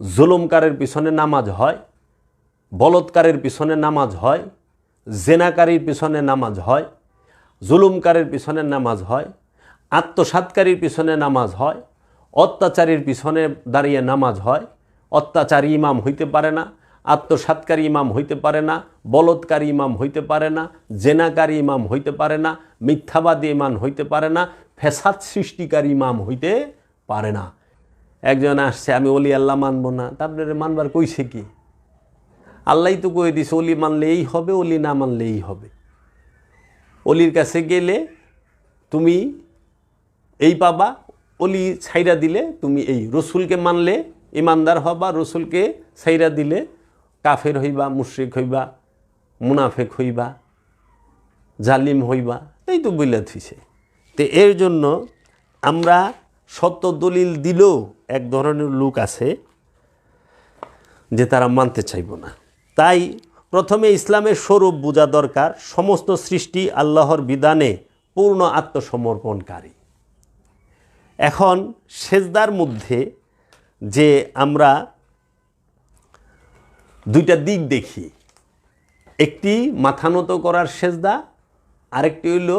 জুলুমকারের পিছনে নামাজ হয়, বলৎকারের পিছনে নামাজ হয়, জেনাকারীর পিছনে নামাজ হয়, জুলুমকারের পিছনে নামাজ হয় আত্মসাতকারীর পিছনে নামাজ হয়, অত্যাচারীর পিছনে দাঁড়িয়ে নামাজ হয়। অত্যাচারী ইমাম হইতে পারে না আত্মসাতকারী ইমাম হইতে পারে না, বলৎকারী ইমাম হইতে পারে না, জেনাকারী ইমাম হইতে পারে না, মিথ্যাবাদী ইমাম হইতে পারে না ফেসাদ সৃষ্টিকারী ইমাম হইতে পারে না। একজন আসছে, আমি অলি আল্লাহ মানবো না। তারপরে মানবার কইছে কি? আল্লাহ তো কয়ে দিছে অলি মানলে এই হবে অলি না মানলেই হবে। অলির কাছে গেলে তুমি এই পাবা অলি ছাইরা দিলে তুমি এই। রসুলকে মানলে ইমানদার হবা, রসুলকে ছাইরা দিলে কাফের হইবা, মুশ্রিক হইবা, মুনাফেক হইবা, জালিম হইবা, তাই তো বইলা থুইছে। তো এর জন্য আমরা সত্য দলিল দিলেও এক ধরনের লোক আছে যে তারা মানতে চাইব না। তাই প্রথমে ইসলামের স্বরূপ বোঝা দরকার, সমস্ত সৃষ্টি আল্লাহর বিধানে পূর্ণ আত্মসমর্পণকারী। এখন সেজদার মধ্যে যে আমরা দুইটা দিক দেখি। একটি মাথানত করার সেজদা, আরেকটি হইল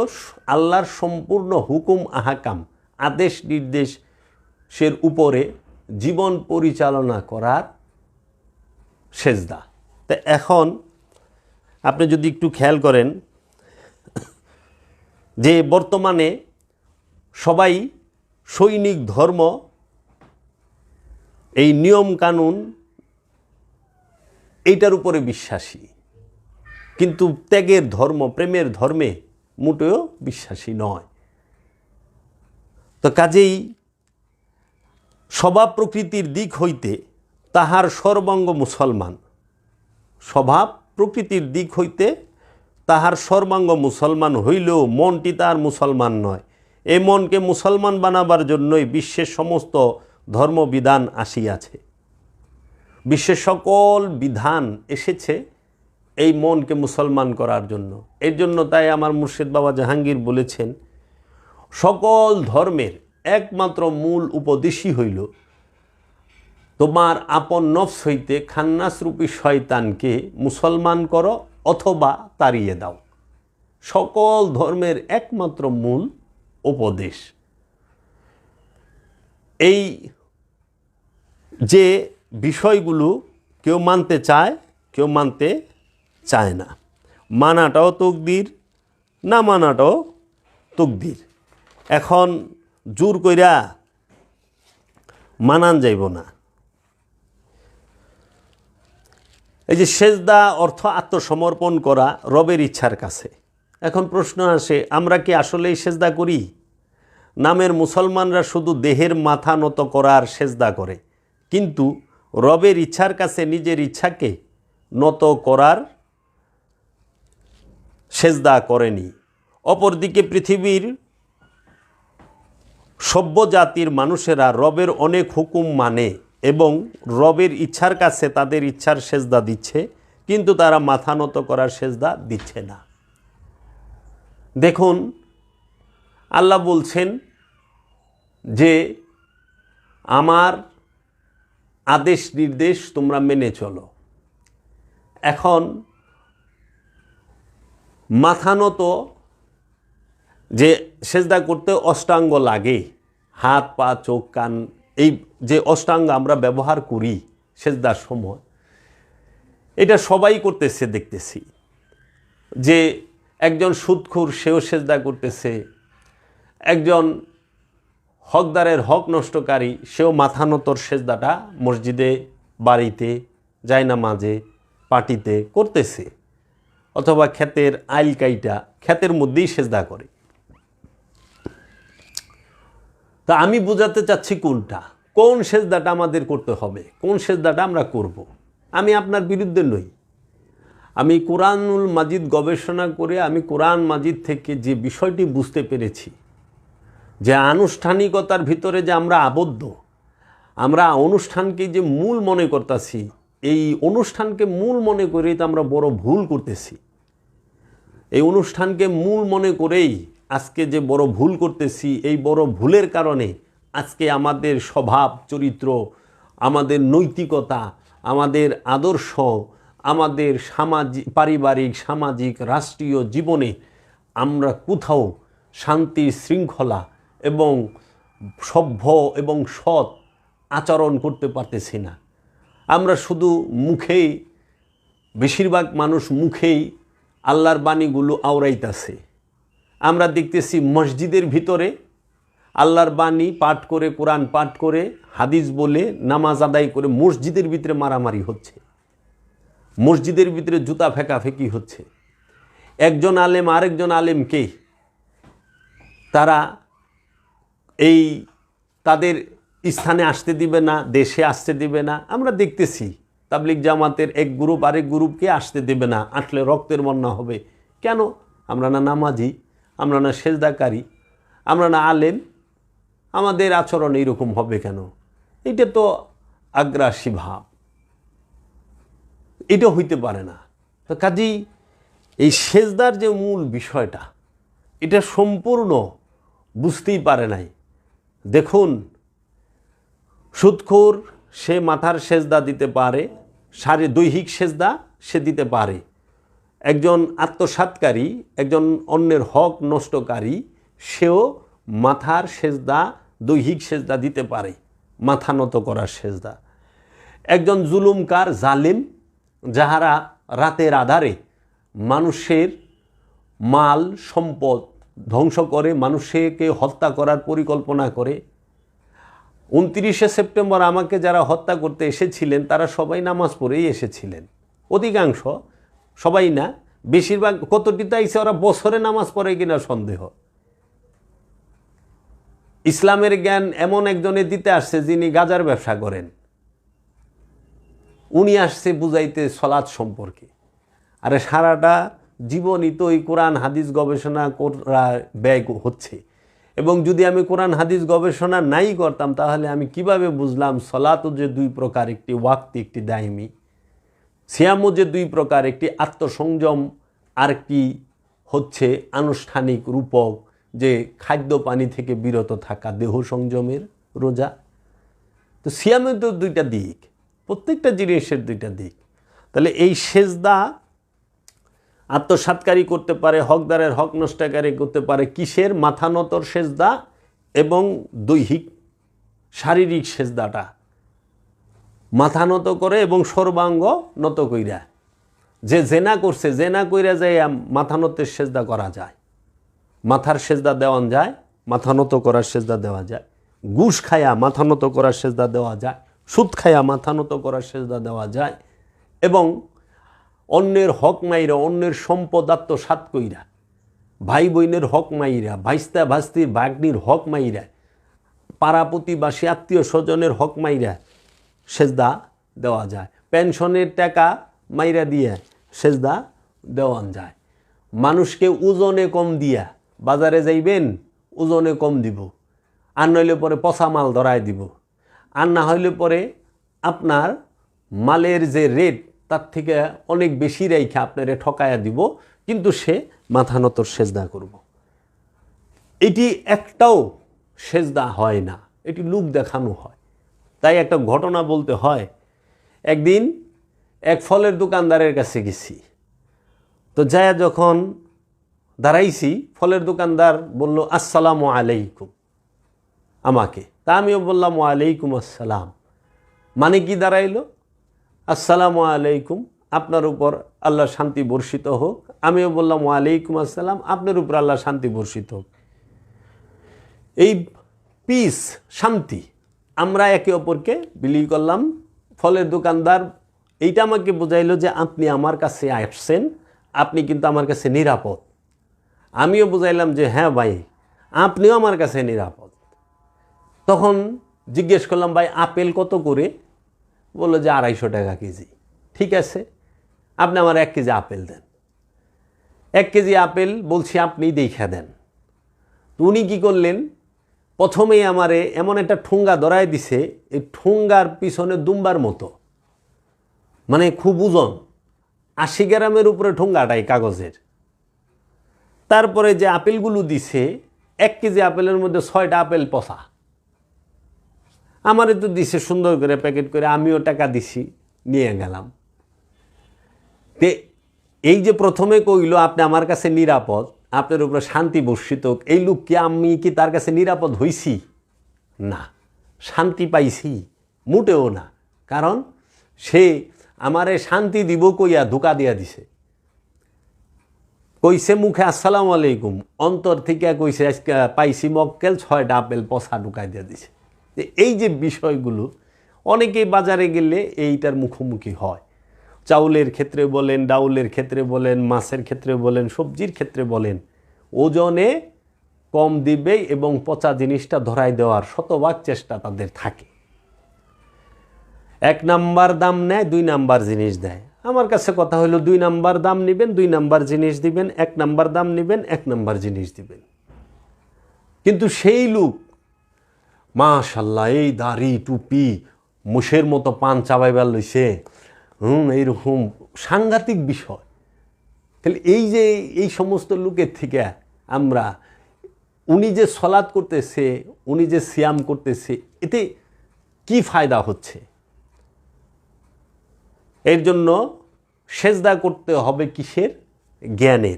আল্লাহর সম্পূর্ণ হুকুম আহাকাম। আদেশ নির্দেশের উপরে জীবন পরিচালনা করার সেজদা। তা এখন আপনি যদি একটু খেয়াল করেন, যে বর্তমানে সবাই সৈনিক ধর্ম, এই নিয়ম কানুন এইটার উপরে বিশ্বাসী। কিন্তু ত্যাগের ধর্ম, প্রেমের ধর্মে মোটেও বিশ্বাসী নয়। তো কাজেই স্বভাব প্রকৃতির দিক হইতে তাহার সর্বাঙ্গ মুসলমান। স্বভাব প্রকৃতির দিক হইতে তাহার সর্বাঙ্গ মুসলমান হইলেও মনটি তার মুসলমান নয়। এ মনকে মুসলমান বানাবার জন্যই বিশ্বের সমস্ত ধর্মবিধান আসিয়াছে। বিশ্বের সকল বিধান এসেছে এই মনকে মুসলমান করার জন্য। এর জন্য তাই আমার মুর্শিদ বাবা জাহাঙ্গীর বলেছেন সকল ধর্মের একমাত্র মূল উপদেশই হইল, তোমার আপন নফস হইতে খান্নাসরূপী শয়তানকে মুসলমান করো অথবা তাড়িয়ে দাও। সকল ধর্মের একমাত্র মূল উপদেশ। এই যে বিষয়গুলো কেউ মানতে চায়, কেউ মানতে চায় না। মানাটাও তকদির, না মানাটাও তকদির। এখন জোর কইরা মানান যাইব না। এই যে সেজদা অর্থ আত্মসমর্পণ করা রবের ইচ্ছার কাছে। এখন প্রশ্ন আসে, আমরা কি আসলেই সেজদা করি? নামের মুসলমানরা শুধু দেহের মাথা নত করার সেজদা করে, কিন্তু রবের ইচ্ছার কাছে নিজের ইচ্ছাকে নত করার সেজদা করেনি। অপরদিকে পৃথিবীর সভ্য জাতির মানুষেরা রবের অনেক হুকুম মানে এবং রবের ইচ্ছার কাছে তাদের ইচ্ছার সেজদা দিচ্ছে, কিন্তু তারা মাথা নত করার সেজদা দিচ্ছে না। দেখুন, আল্লাহ বলছেন যে, আমার আদেশ নির্দেশ তোমরা মেনে চলো। এখন মাথা নত যে সেজদা করতে অষ্টাঙ্গ লাগে, হাত, পা, চোখ, কান, এই যে অষ্টাঙ্গ আমরা ব্যবহার করি সেজদার সময়, এটা সবাই করতেছে, দেখতেছি। যে একজন সুদখুর সেও সেজদা করতেছে। একজন হকদারের হক নষ্টকারী, সেও মাথা নতর সেজদাটা মসজিদে, বাড়িতে যায় না মাঝে পার্টিতে করতেছে। অথবা ক্ষেতের আইল কাইটা, ক্ষেতের মধ্যেই সেজদা করে। তা আমি বোঝাতে চাচ্ছি কোনটা? কোন সেজদাটা আমাদের করতে হবে? কোন সেজদাটা আমরা করব। আমি আপনার বিরুদ্ধে নই। আমি কোরআনুল মাজিদ গবেষণা করে আমি কোরআন মাজিদ থেকে যে বিষয়টি বুঝতে পেরেছি, যে আনুষ্ঠানিকতার ভিতরে যে আমরা আবদ্ধ, আমরা অনুষ্ঠানকে যে মূল মনে করতেছি, এই অনুষ্ঠানকে মূল মনে করেই তো আমরা বড় ভুল করতেছি। এই অনুষ্ঠানকে মূল মনে করেই আজকে যে বড় ভুল করতেছি, এই বড় ভুলের কারণে আজকে আমাদের স্বভাব, চরিত্র, আমাদের নৈতিকতা, আমাদের আদর্শ, আমাদের সামাজিক পারিবারিক, সামাজিক, রাষ্ট্রীয় জীবনে আমরা কোথাও শান্তি শৃঙ্খলা এবং সভ্য এবং সৎ আচরণ করতে পারতেছি না। আমরা শুধু মুখেই, বেশিরভাগ মানুষ মুখেই আল্লাহর বাণীগুলো আওড়াইতাছে। আমরা দেখতেছি মসজিদের ভিতরে আল্লাহর বাণী পাঠ করে, কোরআন পাঠ করে, হাদিস বলে, নামাজ আদায় করে মসজিদের ভিতরে মারামারি হচ্ছে। মসজিদের ভিতরে জুতা ফেঁকাফেঁকি হচ্ছে। একজন আলেম আরেকজন আলেমকে তারা এই তাদের স্থানে আসতে দিবে না, দেশে আসতে দিবে না। আমরা দেখতেছি তাবলিক জামাতের এক গ্রুপ আরেক গ্রুপকে আসতে দেবে না। আসলে রক্তের বন্যা হবে। কেন? আমরা না নামাজি। আমরা না সেজদাকারী, আমরা না আলেম, আমাদের আচরণ এইরকম হবে কেন? এটা তো আগ্রাসী ভাব। এটা হইতে পারে না। তো কাজেই এই সেজদার যে মূল বিষয়টা, এটা সম্পূর্ণ বুঝতেই পারে নাই। দেখুন, সুৎখোর সে মাথার সেজদা দিতে পারে শারী দৈহিক সেজদা সে দিতে পারে। একজন আত্মসাৎকারী একজন অন্যের হক নষ্টকারী, সেও মাথার সেজদা, দৈহিক সেজদা দিতে পারে। মাথা নত করার সেজদা। একজন জুলুমকার, জালিম, যাহারা রাতের আধারে মানুষের মাল, সম্পদ ধ্বংস করে, মানুষকে হত্যা করার পরিকল্পনা করে। উনত্রিশে সেপ্টেম্বর আমাকে যারা হত্যা করতে এসেছিলেন, তারা সবাই নামাজ পড়েই এসেছিলেন। অধিকাংশ সবাই না, বেশিরভাগ কতটি তাইছে ওরা বছরে নামাজ পড়ে কিনা সন্দেহ। ইসলামের জ্ঞান এমন একজনে দিতে আসছে যিনি গাজার ব্যবসা করেন। উনি আসছে বুঝাইতে সলাৎ সম্পর্কে। আরে সারাটা জীবনই তো ওই কোরআন, হাদিস গবেষণা করা ব্যয় হচ্ছে। এবং যদি আমি কোরআন, হাদিস গবেষণা নাই করতাম, তাহলে আমি কীভাবে বুঝলাম সলাতও যে দুই প্রকার, একটি ওয়াক্তি, একটি দায়মি? সিয়ামও যে দুই প্রকার, একটি আত্মসংযম আর আরেকটি হচ্ছে আনুষ্ঠানিক রূপক, যে খাদ্য পানি থেকে বিরত থাকা দেহ সংযমের রোজা। তো সিয়ামের তো দুইটা দিক, প্রত্যেকটা জিনিসের দুইটা দিক। তাহলে এই সেজদা আত্মসাৎকারী করতে পারে, হকদারের হক নষ্টাকারী করতে পারে, কিসের মাথা নতর সেজদা এবং দৈহিক, শারীরিক সেজদাটা। মাথা নত করে এবং সর্বাঙ্গ নত কইরা। যে জেনা করছে, জেনা কইরা যায় মাথা নতের সেজদা করা যায়। মাথার সেজদা দেওয়ান যায়, মাথা নত করার সেজদা দেওয়া যায়। ঘুষ খায়া মাথা নত করার সেজদা দেওয়া যায়, সুদ খায়া মাথা নত করার সেজদা দেওয়া যায় এবং অন্যের হক মাইরা, অন্যের সম্পদ আত্মসাত কইরা ভাই বোনের হক মাইরা ভাইস্তা ভাস্তির বাগ্নির হক মাইরা পাড়া প্রতিবাসী আত্মীয় স্বজনের হক মাইরা সেজদা দেওয়া যায়। পেনশনের টাকা মাইরা দিয়ে সেজদা দেওয়ান যায়। মানুষকে ওজনে কম দিয়া বাজারে যাইবেন, ওজনে কম দিব। আর নইলে পরে পচা মাল ধরায় দিব। আর না হইলে পরে আপনার মালের যে রেট, তার থেকে অনেক বেশি রেখে আপনারে ঠকায়া দিব, কিন্তু সে মাথা নতর সেজদা করব। এটি একটাও সেজদা হয় না। এটি লুক দেখানো হয়। তাই একটা ঘটনা বলতে হয়, একদিন এক ফলের দোকানদারের কাছে গেছি। তো যায় যখন দাঁড়াইছি, ফলের দোকানদার বলল, আসসালামু আলাইকুম। আমাকে। তা আমিও বললাম, ওয়ালাইকুম আসসালাম। মানে কি দাঁড়াইলো? আসসালামু আলাইকুম, আপনার উপর আল্লাহ শান্তি বর্ষিত হোক। আমিও বললাম, ওয়ালাইকুম আসসালাম, আপনার উপর আল্লাহ শান্তি বর্ষিত হোক। এই পিস শান্তি আমরা একে অপরকে বিলি করলাম। ফলের দোকানদার, এইটা আমাকে বোঝাইলো যে আপনি আমার কাছে আসছেন, আপনি কিন্তু আমার কাছে নিরাপদ। আমিও বুঝাইলাম যে হ্যাঁ ভাই, আপনিও আমার কাছে নিরাপদ। তখন জিজ্ঞেস করলাম, ভাই, আপেল কত করে? বলল যে আড়াইশো টাকা কেজি। ঠিক আছে, আপনি আমার এক কেজি আপেল দেন। এক কেজি আপেল বলছি আপনি দেখা দেন। উনি কী করলেন? প্রথমেই আমারে এমন একটা ঠুঙ্গা ধরায় দিছে, এই ঠুঙ্গার পিছনে দুম্বার মতো। মানে খুব ওজন, আশি গ্রামের উপরে ঠুঙ্গাটাই কাগজের। তারপরে যে আপেলগুলো দিছে, এক কেজি আপেলের মধ্যে ছয়টা আপেল পচা। আমারে তো দিছে সুন্দর করে প্যাকেট করে, আমিও টাকা দিছি, নিয়ে গেলাম। তে এই যে প্রথমে কইল, আপনি আমার কাছে নিরাপদ আপনার উপরে শান্তি বর্ষিত এই লোক কি আমি কি তার কাছে নিরাপদ হইছি? না। শান্তি পাইছি, মোটেও না। কারণ সে আমারে শান্তি দিব কইয়া ধোকা দিয়া দিছে। কইছে মুখে, আসসালামু আলাইকুম। অন্তর থেকে কইছে, আজকে পাইছি মক্কেল, ছয়টা আপেল পচা ঢুকাই দিয়ে দিছে। এই যে বিষয়গুলো, অনেকেই বাজারে গেলে এইটার মুখোমুখি হয়। চাউলের ক্ষেত্রে বলেন, ডাউলের ক্ষেত্রে বলেন, মাছের ক্ষেত্রে বলেন, সবজির ক্ষেত্রে বলেন, ওজনে কম দিবে এবং পচা জিনিসটা ধরাই দেওয়ার শতভাগ চেষ্টা তাদের থাকে। এক নাম্বার দাম নেয়, দুই নাম্বার জিনিস দেয়। আমার কাছে কথা হলো, দুই নাম্বার দাম নেবেন, দুই নাম্বার জিনিস দিবেন, এক নাম্বার দাম নেবেন, এক নাম্বার জিনিস দিবেন। কিন্তু সেই লোক, মাশাল্লাহ, এই দাড়ি, টুপি, মুষের মতো পান চাবাইবার লইছে হুম, এইরকম সাংঘাতিক বিষয়। তাহলে এই যে, এই সমস্ত লোকের থেকে আমরা, উনি যে সলাদ করতেছে, উনি যে সিয়াম করতেছে, এতে কি ফায়দা হচ্ছে? এর জন্য সেজদা করতে হবে কিসের? জ্ঞানের।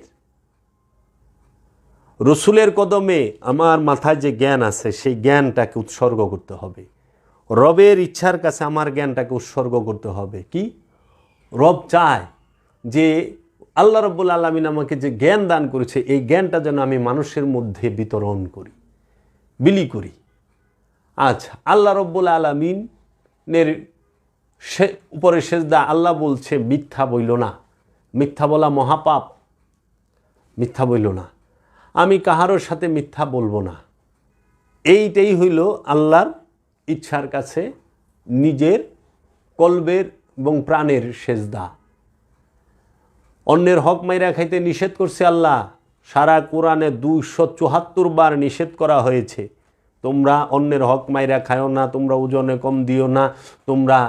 রসুলের কদমে আমার মাথায় যে জ্ঞান আছে, সেই জ্ঞানটাকে উৎসর্গ করতে হবে। রবের ইচ্ছার কাছে আমার জ্ঞানটাকে উৎসর্গ করতে হবে। কি? রব চায় যে আল্লাহ রব্বুল আলমিন আমাকে যে জ্ঞান দান করেছে, এই জ্ঞানটা যেন আমি মানুষের মধ্যে বিতরণ করি, বিলি করি। আচ্ছা আল্লাহ রব্বুল আলমিনের সে, উপরে সেজদা আল্লাহ বলছে, মিথ্যা বইল না। মিথ্যা বলা মহাপাপ। মিথ্যা বইল না। আমি কাহারোর সাথে মিথ্যা বলব না। এইটাই হইল আল্লাহর ইচ্ছার কাছে নিজের কলবের এবং প্রাণের সেজদা। অন্যের হক মাইরা খাইতে নিষেধ করছে আল্লাহ। সারা কোরআনে দুইশো চুহাত্তর বার নিষেধ করা হয়েছে। তোমরা অন্যের হক মাইরা খায়ও না, তোমরা ওজনে কম দিও না, তোমরা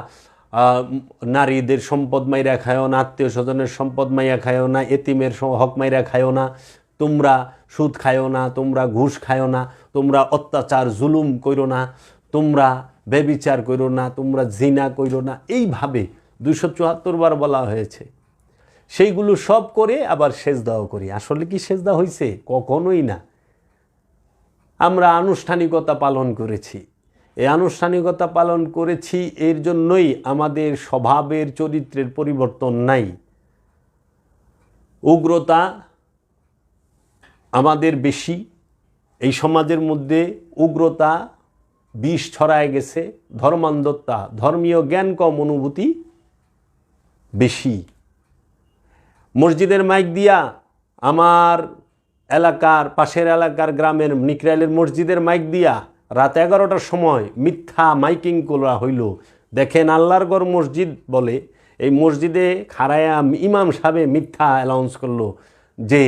নারীদের সম্পদ মাইরা খায়ও না আত্মীয় স্বজনের সম্পদ মাইয়া খায়ও না, এতিমের হক মাইরা খায়ও না, তোমরা সুদ খায়ও না, তোমরা ঘুষ খায়ও না, তোমরা অত্যাচার, জুলুম করো না, তোমরা বেবিচার করো না, তোমরা জিনা করো না। এইভাবে দুশো চুয়াত্তর বার বলা হয়েছে। সেইগুলো সব করে আবার সেজদাও করি। আসলে কি সেজদা হয়েছে কখনোই না। আমরা আনুষ্ঠানিকতা পালন করেছি। এই আনুষ্ঠানিকতা পালন করেছি এর জন্যই আমাদের স্বভাবের চরিত্রের পরিবর্তন নাই। উগ্রতা আমাদের বেশি। এই সমাজের মধ্যে উগ্রতা বিষ ছড়ায় গেছে, ধর্মান্ধতা, ধর্মীয় জ্ঞান কম, অনুভূতি বেশি। মসজিদের মাইক দিয়া আমার এলাকার, পাশের এলাকার গ্রামের নিকরাইলের মসজিদের মাইক দিয়া রাত এগারোটার সময় মিথ্যা মাইকিং করা হইল। দেখেন আল্লাহর গড় মসজিদ বলে, এই মসজিদে খারায়া ইমাম সাহেব মিথ্যা অ্যালাউন্স করল যে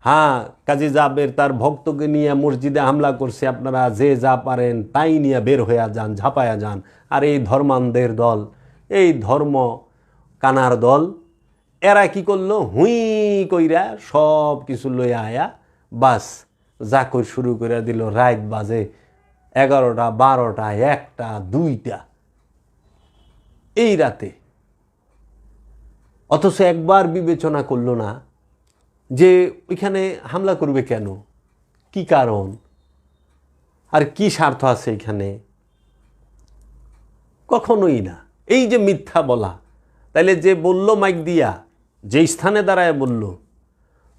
হ্যাঁ কাজী জাবের তার ভক্তকে নিয়ে মসজিদে হামলা করছে। আপনারা যে যা পারেন, তাই নিয়ে বের হইয়া যান, ঝাঁপায়া যান। আর এই ধর্মান্ধের দল, এই ধর্ম কানার দল, এরা কি করল? হুই কইরা সব কিছু লইয়া আয়া বাস জাকর শুরু করে দিল। রাত বাজে এগারোটা, বারোটা, একটা, দুইটা। এই রাতে। অথচ একবার বিবেচনা করল না যে ওইখানে হামলা করবে কেন? কি কারণ? আর কি স্বার্থ আছে এখানে? কখনোই না। এই যে মিথ্যা বলা, তাইলে যে বলল মাইক দিয়া, যে স্থানে দাঁড়ায় বলল,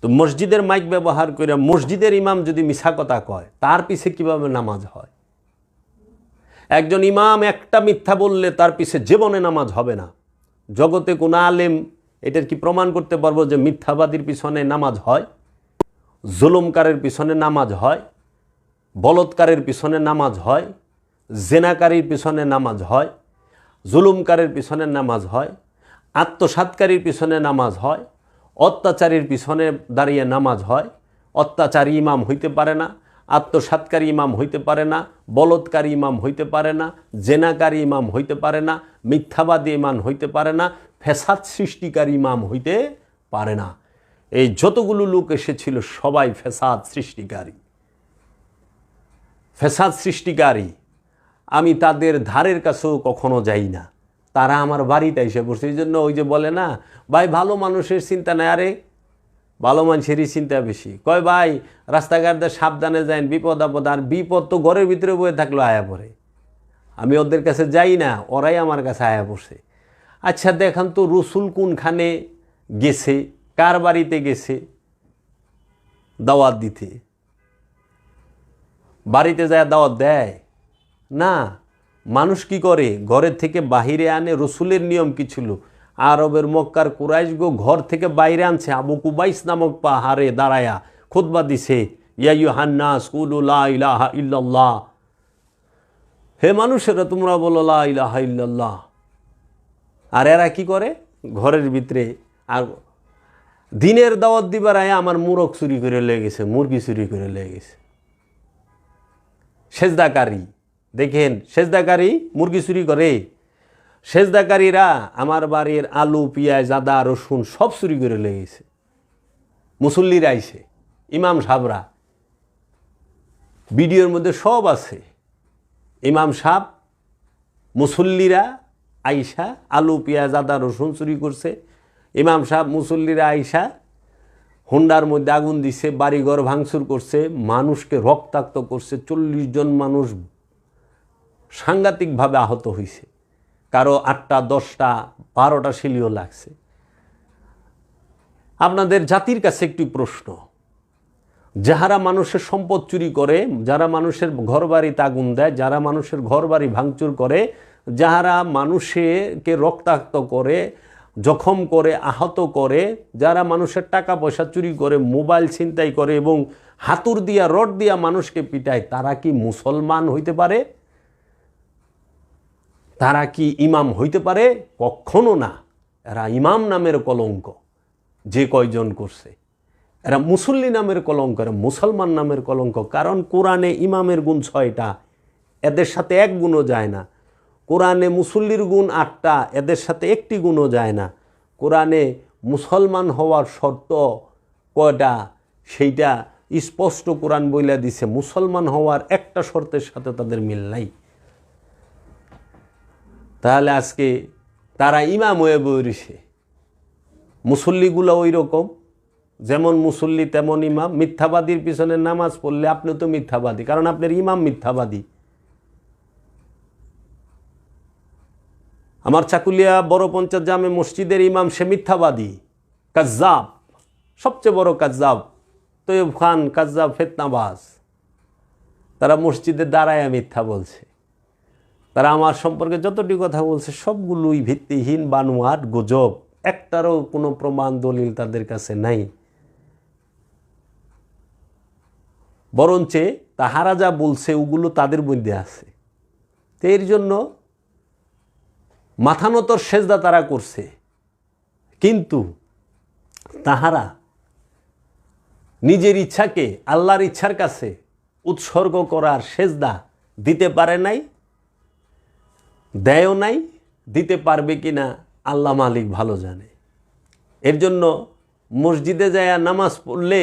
তো মসজিদের মাইক ব্যবহার করে মসজিদের ইমাম যদি মিশা কথা কয়, তার পিছে কীভাবে নামাজ হয়? একজন ইমাম একটা মিথ্যা বললে তার পিছে জীবনে নামাজ হবে না। জগতে কোন আলেম এটার কি প্রমাণ করতে পারব যে মিথ্যাবাদীর পিছনে নামাজ হয়? জুলুমকারের পিছনে নামাজ হয়? বলৎকারের পিছনে নামাজ হয়? জেনাকারীর পিছনে নামাজ হয়? জুলুমকারের পিছনে নামাজ হয়? আত্মসাৎকারীর পিছনে নামাজ হয়? অত্যাচারীর পিছনে দাঁড়িয়ে নামাজ হয়? অত্যাচারী ইমাম হইতে পারে না, আত্মসাৎকারী ইমাম হইতে পারে না, বলৎকারী ইমাম হইতে পারে না, জেনাকারী ইমাম হইতে পারে না, মিথ্যাবাদী ইমাম হইতে পারে না ফেসাদ সৃষ্টিকারী ইমাম হইতে পারে না। এই যতগুলো লোক এসেছিল, সবাই ফেসাদ সৃষ্টিকারী। ফেসাদ সৃষ্টিকারী, আমি তাদের ধারের কাছেও কখনো যাই না। তারা আমার বাড়িতে এসে পড়ছে এই জন্য ওই যে বলে না, ভাই, ভালো মানুষের চিন্তা নেই, আরে? ভালো মানুষেরই চিন্তা বেশি। কয়, ভাই, রাস্তাঘাট সাবধানে যান বিপদ আপদ, আর বিপদ তো ঘরের ভিতরে বয়ে থাকল, আয়া পড়ে আমি ওদের কাছে যাই না, ওরাই আমার কাছে আয়া পড়ছে আচ্ছা দেখান তো রসুল কোনখানে গেছে? কার বাড়িতে গেছে? দাওয়াত দিতে। বাড়িতে যায় দাওয়াত দেয়? না। মানুষ কি করে? ঘরের থেকে বাহিরে আনে, রসুলের নিয়ম কি ছিল? আরবের মক্কার কুরাইশ গো ঘর থেকে বাইরে আনছে, আবু কুবাইস নামক পাহাড়ে দাঁড়ায়া খুতবা দিছে। ইয়াইয়ু ইলাহা ইল্লাল্লাহ। হে মানুষেরা, তোমরা বলো লা ইলাহা ইল্লাল্লাহ। আর এরা কি করে? ঘরের ভিতরে আর দিনের দাওয়াত দিবার আয় আমার মুরগ চুরি করে লেগে গেছে, মুরগি চুরি করে লেগে গেছে। সেজদাকারী, দেখেন সেজদাকারী মুরগি চুরি করে। সেজদাকারীরা আমার বাড়ির আলু, পেঁয়াজ, আদা, রসুন সব চুরি করে লেগেছে মুসল্লিরা আইসে ইমাম সাহরা ভিডিওর মধ্যে সব আছে। ইমাম সাহ মুসল্লিরা আইসা আলু, পেঁয়াজ, আদা, রসুন চুরি করছে। ইমাম সাহ মুসল্লিরা আইসা হুন্ডার মধ্যে আগুন দিছে, বাড়িঘর ভাঙচুর করছে, মানুষকে রক্তাক্ত করছে, চল্লিশ জন মানুষ সাংঘাতিকভাবে আহত হয়েছে কারও আটটা, দশটা, বারোটা শিলিও লাগছে। আপনাদের জাতির কাছে একটি প্রশ্ন। যাহারা মানুষের সম্পদ চুরি করে, যারা মানুষের ঘর বাড়িতে আগুন দেয়, যারা মানুষের ঘর বাড়ি ভাঙচুর করে যাহারা মানুষকে রক্তাক্ত করে, জখম করে, আহত করে, যারা মানুষের টাকা পয়সা চুরি করে, মোবাইল ছিনতাই করে এবং হাতুর দিয়া, রড দিয়া মানুষকে পিটায়, তারা কি মুসলমান হইতে পারে? তারা কি ইমাম হইতে পারে? কখনো না। এরা ইমাম নামের কলঙ্ক, যে কয়জন করছে। এরা মুসল্লি নামের কলঙ্ক, এরা মুসলমান নামের কলঙ্ক, কারণ কোরআনে ইমামের গুণ ছয়টা, এদের সাথে এক গুণও যায় না। কোরআনে মুসল্লির গুণ আটটা, এদের সাথে একটি গুণও যায় না। কোরআনে মুসলমান হওয়ার শর্ত কয়টা? সেইটা স্পষ্ট কোরআন বইলা দিছে, মুসলমান হওয়ার একটা শর্তের সাথে তাদের মিল নাই। তাহলে আজকে তারা ইমাম হয়ে বইছে মুসল্লিগুলো ওই রকম যেমন মুসল্লি তেমন ইমাম। মিথ্যাবাদীর পিছনে নামাজ পড়লে আপনি তো মিথ্যাবাদী, কারণ আপনার ইমাম মিথ্যাবাদী। আমার চাকুলিয়া বড় পঞ্চায়েত জামে মসজিদের ইমাম সে মিথ্যাবাদী, কাজ্জাব, সবচেয়ে বড় কাজ্জাব তৈব খান, কাজ্জাব ফেতনাবাজ। তারা মসজিদে দাঁড়ায় মিথ্যা বলছে। তারা আমার সম্পর্কে যতটি কথা বলছে সবগুলোই ভিত্তিহীন, বানোয়াট, গুজব। একটারও কোনো প্রমাণ, দলিল তাদের কাছে নাই। বরঞ্চে তাহারা যা বলছে ওগুলো তাদের মধ্যে আছে। তো এর জন্য মাথানতর সেজদা তারা করছে। কিন্তু তাহারা নিজের ইচ্ছাকে আল্লাহর ইচ্ছার কাছে উৎসর্গ করার সেজদা দিতে পারে নাই, দেয়ও নাই, দিতে পারবে কি না আল্লাহ মালিক ভালো জানে। এর জন্য মসজিদে যায় নামাজ পড়লে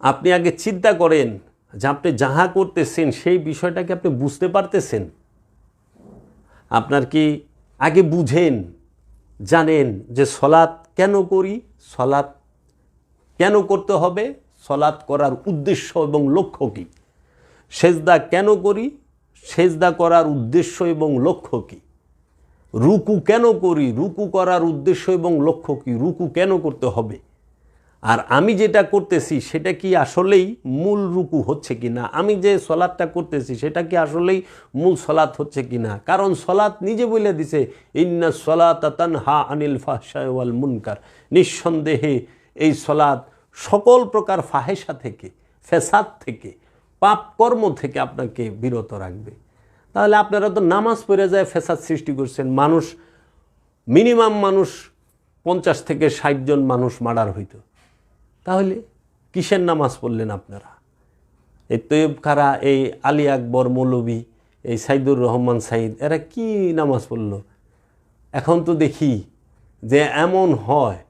আপনি আগে চিন্তা করেন যে আপনি যাহা করতেছেন সেই বিষয়টাকে আপনি বুঝতে পারতেছেন। আপনার কি আগে বুঝেন, জানেন যে সলাৎ কেন করি? সলাৎ কেন করতে হবে? সলাৎ করার উদ্দেশ্য এবং লক্ষ্য কী? সেজদা কেন করি? সেজদা করার উদ্দেশ্য এবং লক্ষ্য কী? রুকু কেন করি? রুকু করার উদ্দেশ্য এবং লক্ষ্য কী? রুকু কেন করতে হবে? আর আমি যেটা করতেছি, সেটা কি আসলেই মূল রুকু হচ্ছে কি না আমি যে সলাদটা করতেছি, সেটা কি আসলেই মূল সলাৎ হচ্ছে কি না কারণ সলাৎ নিজে বলে দিছে, ইন্না সলাত হা আনিল ফাহসাওয়াল মুনকার। নিঃসন্দেহে এই সলাদ সকল প্রকার ফাহেসা থেকে, ফেসাদ থেকে পাপ কর্ম থেকে আপনাকে বিরত রাখবে। তাহলে আপনারা তো নামাজ পড়ে যায় ফেসাদ সৃষ্টি করছেন। মানুষ, মিনিমাম মানুষ পঞ্চাশ থেকে ষাট জন মানুষ মার্ডার হইতো। তাহলে কিসের নামাজ পড়লেন আপনারা? এই তৈব খারা, এই আলী আকবর মৌলবী এই সাইদুর রহমান সাইদ, এরা কি নামাজ পড়ল? এখন তো দেখি যে এমন হয়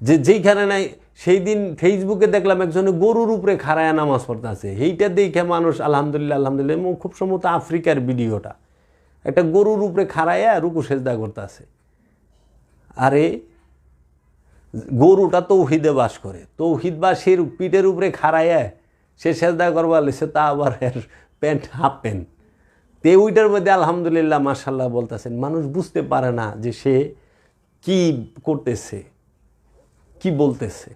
যে যেইখানে নাই, সেই দিন ফেসবুকে দেখলাম একজনে গরুর উপরে খাড়ায় নামাজ পড়তেছে। এইটা দেখে মানুষ আলহামদুলিল্লাহ আলহামদুলিল্লাহ, এবং খুব সম্ভবত আফ্রিকার ভিডিওটা। একটা গরুর উপরে খাড়াইয়া রুকু সেজদা করতেছে। আরে গরুটা তৌহিদে বাস করে। তৌহিদ বা সে পিঠের উপরে খাড়াইয়া সে সেজদা করবার সে তা আবার প্যান্ট হাফ প্যান্ট। তে ওইটার মধ্যে আলহামদুলিল্লাহ মার্শাল্লাহ বলতেছেন, মানুষ বুঝতে পারে না যে সে কি করতেছে, কি বলতেছে।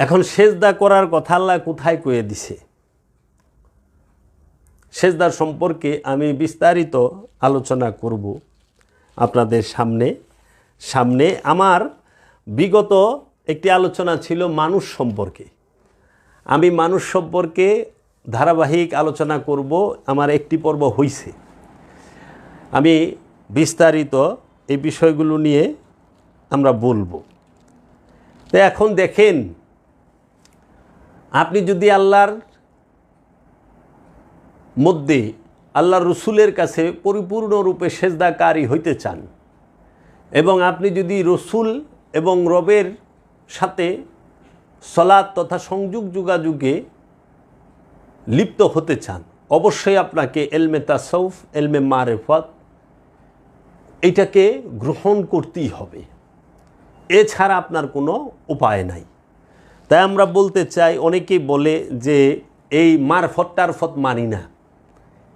এখন সেজদা করার কথা আল্লাহ কোথায় কয়ে দিছে? সেজদার সম্পর্কে আমি বিস্তারিত আলোচনা করব আপনাদের সামনে। সামনে আমার বিগত একটি আলোচনা ছিল মানুষ সম্পর্কে। আমি মানুষ সম্পর্কে ধারাবাহিক আলোচনা করব, আমার একটি পর্ব হইছে। আমি বিস্তারিত এই বিষয়গুলো নিয়ে আমরা বলব। তো এখন দেখেন, আপনি যদি আল্লাহর মধ্যে আল্লাহ রসুলের কাছে পরিপূর্ণরূপে সেজদাকারী হইতে চান এবং আপনি যদি রসুল এবং রবের সাথে সলাদ তথা সংযোগ যোগাযোগে লিপ্ত হতে চান, অবশ্যই আপনাকে এলমে তাসৌফ এলমে মারেফত এটাকে গ্রহণ করতেই হবে। এছাড়া আপনার কোনো উপায় নাই। তাই আমরা বলতে চাই, অনেকেই বলে যে এই মারফত, টারফত মানি না।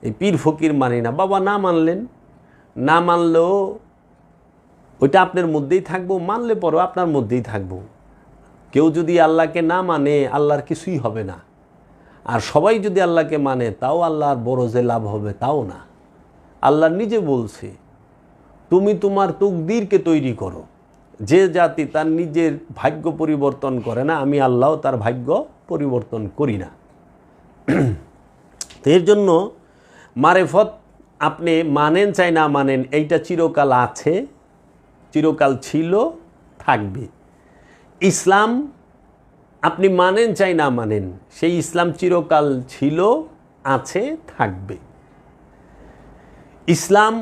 এই পীর ফকির মানি না। বাবা না মানলেন, না মানলেও ওইটা আপনার মধ্যেই থাকব, মানলে পরও আপনার মধ্যেই থাকব। কেউ যদি আল্লাহকে না মানে আল্লাহর কিছুই হবে না। আর সবাই যদি আল্লাহকে মানে তাও আল্লাহর বড় যে লাভ হবে তাও না। আল্লাহ নিজে বলছে, তুমি তোমার তুকদিরকে তৈরি করো। যে জাতি তার নিজের ভাগ্য পরিবর্তন করে না, আমি আল্লাহ তার ভাগ্য পরিবর্তন করি না। এর জন্য মারেফত আপনি মানেন চাই না মানেন, এইটা চিরকাল আছে। চিরকাল ছিল, থাকবে। ইসলাম আপনি মানেন চাই না মানেন, সেই ইসলাম চিরকাল ছিল, আছে, থাকবে। ইসলাম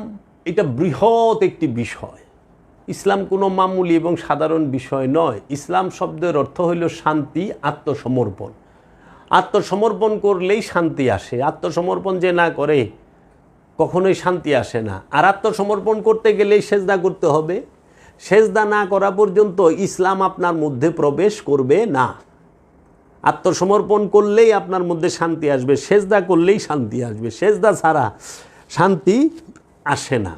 এটা বৃহৎ একটি বিষয়। ইসলাম কোনো মামুলি এবং সাধারণ বিষয় নয়। ইসলাম শব্দের অর্থ হইল শান্তি, আত্মসমর্পণ। আত্মসমর্পণ করলেই শান্তি আসে। আত্মসমর্পণ যে না করে, কখনোই শান্তি আসে না। আর আত্মসমর্পণ করতে গেলেই সেজদা করতে হবে। সেজদা না করা পর্যন্ত ইসলাম আপনার মধ্যে প্রবেশ করবে না। আত্মসমর্পণ করলেই আপনার মধ্যে শান্তি আসবে, সেজদা করলেই শান্তি আসবে। সেজদা ছাড়া শান্তি আসে না।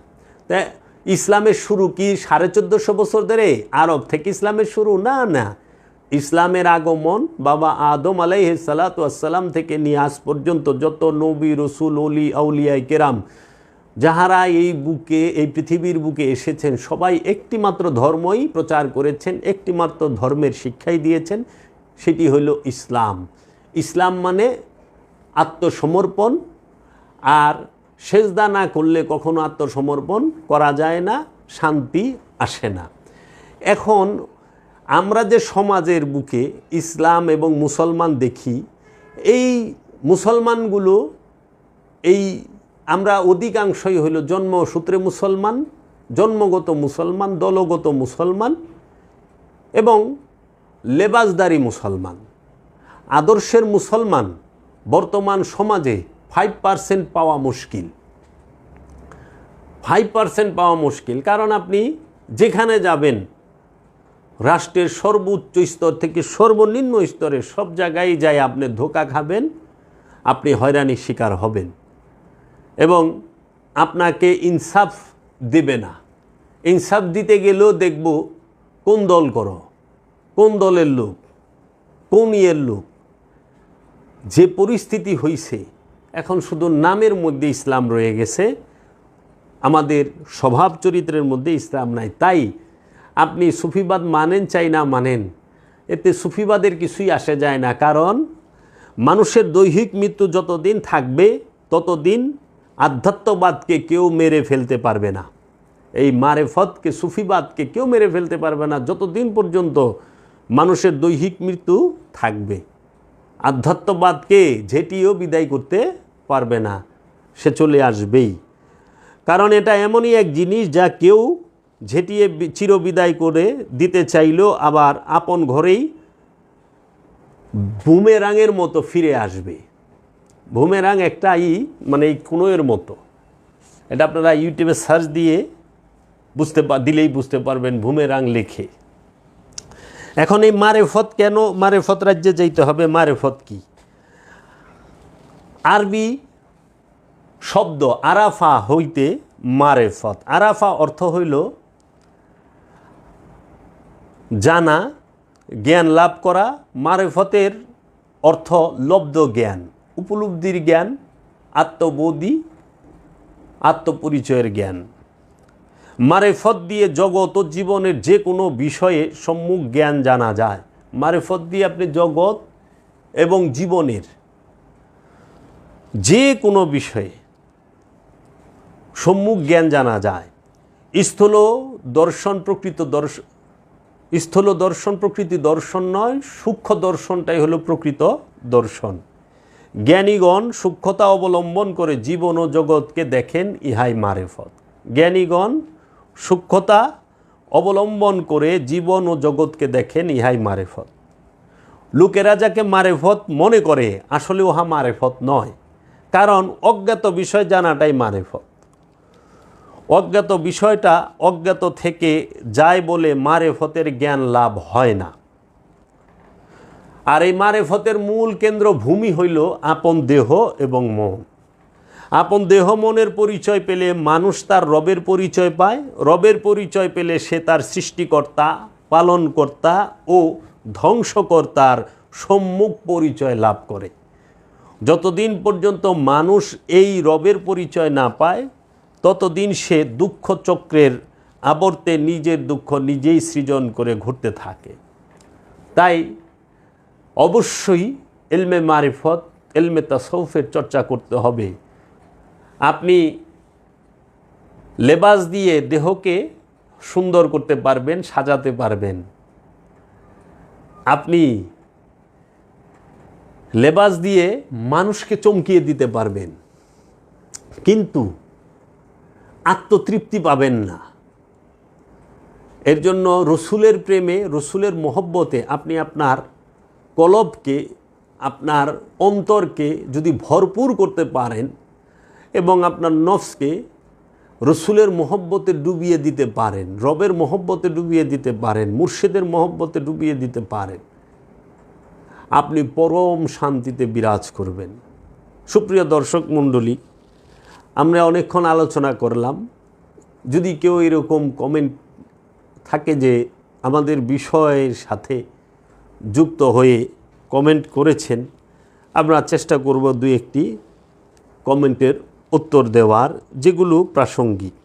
ইসলামের শুরু কি সাড়ে চোদ্দোশো বছর ধরে? আরব থেকে ইসলামের শুরু? না না। ইসলামের আগমন বাবা আদম আলাইসালাতাম থেকে নিয়ে আজ পর্যন্ত যত নবী, রসুল অলি আউলিয়াই কেরাম যাহারা এই বুকে, এই পৃথিবীর বুকে এসেছেন, সবাই একটিমাত্র ধর্মই প্রচার করেছেন, একটিমাত্র ধর্মের শিক্ষাই দিয়েছেন, সেটি হলো ইসলাম। ইসলাম মানে আত্মসমর্পণ, আর সেজদা না করলে কখনো আত্মসমর্পণ করা যায় না, শান্তি আসে না। এখন আমরা যে সমাজের বুকে ইসলাম এবং মুসলমান দেখি, এই মুসলমানগুলো এই আমরা অধিকাংশই হইল জন্মসূত্রে মুসলমান, জন্মগত মুসলমান, দলগত মুসলমান এবং লেবাসদারি মুসলমান। আদর্শের মুসলমান বর্তমান সমাজে ফাইভ পার্সেন্ট পাওয়া মুশকিল। ফাইভ পার্সেন্ট পাওয়া মুশকিল কারণ আপনি যেখানে যাবেন, রাষ্ট্রের সর্বোচ্চ স্তর থেকে সর্বনিম্ন স্তরে সব জায়গায় যায় আপনি ধোকা খাবেন, আপনি হয়রানির শিকার হবেন। এবং আপনাকে ইনসাফ দেবে না। ইনসাফ দিতে গেলেও দেখব কোন দল করো, কোন দলের লোক, কোন ইয়ের লোক। যে পরিস্থিতি হইছে, এখন শুধু নামের মধ্যে ইসলাম রয়ে গেছে, আমাদের স্বভাব চরিত্রের মধ্যে ইসলাম নাই। তাই আপনি সুফিবাদ মানেন চাই না মানেন, এতে সুফিবাদের কিছুই আসে যায় না। কারণ মানুষের দৈহিক মৃত্যু যতদিন থাকবে, ততদিন আধ্যাত্মবাদকে কেউ মেরে ফেলতে পারবে না। এই মারেফতকে, সুফিবাদকে কেউ মেরে ফেলতে পারবে না। যতদিন পর্যন্ত মানুষের দৈহিক মৃত্যু থাকবে, আধ্যাত্মবাদকে ঝেটিও বিদায় করতে পারবে না, সে চলে আসবেই। কারণ এটা এমনই এক জিনিস যা কেউ ঝেঁটিয়ে চিরবিদায় করে দিতে চাইলেও আবার আপন ঘরেই বুমেরাঙের মতো ফিরে আসবে। বুমেরাং একটা ই মানে এই কুনোয়ের মতো। এটা আপনারা ইউটিউবে সার্চ দিয়ে বুঝতে দিলেই বুঝতে পারবেন বুমেরাং লেখে। এখন এই মারেফত কেন, মারেফত রাজ্যে যাইতে হবে, মারেফত কি? আরবি শব্দ আরাফা হইতে মারেফত। আরাফা অর্থ হইল জানা, জ্ঞান লাভ করা, মারেফতের অর্থ লব্ধ জ্ঞান। উপলব্ধির জ্ঞান, আত্মবোধি, আত্মপরিচয়ের জ্ঞান। মারেফত দিয়ে জগৎ ও জীবনের যে কোনো বিষয়ে সম্মুখ জ্ঞান জানা যায়। মারেফত দিয়ে আপনি জগৎ এবং জীবনের যে কোনো বিষয়ে সম্মুখ জ্ঞান জানা যায়। স্থল দর্শন প্রকৃত দর্শন স্থল দর্শন প্রকৃতি দর্শন নয়, সূক্ষ্ম দর্শনটাই হলো প্রকৃত দর্শন। জ্ঞানীগণ সূক্ষ্মতা অবলম্বন করে জীবন ও জগৎকে দেখেন, ইহাই মারেফত। জ্ঞানীগণ সূক্ষ্মতা অবলম্বন করে জীবন ও জগৎকে দেখেন, ইহাই মারেফত। লোকেরা যাকে মারেফত মনে করে, আসলে উহা মারেফত নয়, কারণ অজ্ঞাত বিষয় জানাটাই মারেফত। অজ্ঞাত বিষয়টা অজ্ঞাত থেকে যায় বলে মারেফতের জ্ঞান লাভ হয় না। আর এই মারেফতের মূল কেন্দ্র ভূমি হইল আপন দেহ এবং মন। আপন দেহ মনের পরিচয় পেলে মানুষ তার রবের পরিচয় পায়, রবের পরিচয় পেলে সে তার সৃষ্টিকর্তা, পালনকর্তা ও ধ্বংসকর্তার সম্মুখ পরিচয় লাভ করে। যতদিন পর্যন্ত মানুষ এই রবের পরিচয় না পায়, ততদিন সে দুঃখ চক্রের আবর্তে নিজের দুঃখ নিজেই সৃজন করে ঘুরতে থাকে। তাই অবশ্যই এলমে মারিফত এলমে তাসৌফের চর্চা করতে হবে। আপনি লেবাস দিয়ে দেহকে সুন্দর করতে পারবেন, সাজাতে পারবেন। আপনি লেবাস দিয়ে মানুষকে চমকিয়ে দিতে পারবেন। কিন্তু আত্মতৃপ্তি পাবেন না। এর জন্য রসুলের প্রেমে, রসুলের মহব্বতে আপনি আপনার কলবকে, আপনার অন্তরকে যদি ভরপুর করতে পারেন এবং আপনার নফসকে রসুলের মহব্বতে ডুবিয়ে দিতে পারেন, রবের মহব্বতে ডুবিয়ে দিতে পারেন, মুর্শিদের মহব্বতে ডুবিয়ে দিতে পারেন, আপনি পরম শান্তিতে বিরাজ করবেন। সুপ্রিয় দর্শক মণ্ডলী, আমরা অনেকক্ষণ আলোচনা করলাম। যদি কেউ এরকম কমেন্ট থাকে যে আমাদের বিষয়ের সাথে যুক্ত হয়ে কমেন্ট করেছেন আমরা চেষ্টা করব দু একটি কমেন্টের উত্তর দেওয়ার যেগুলো প্রাসঙ্গিক।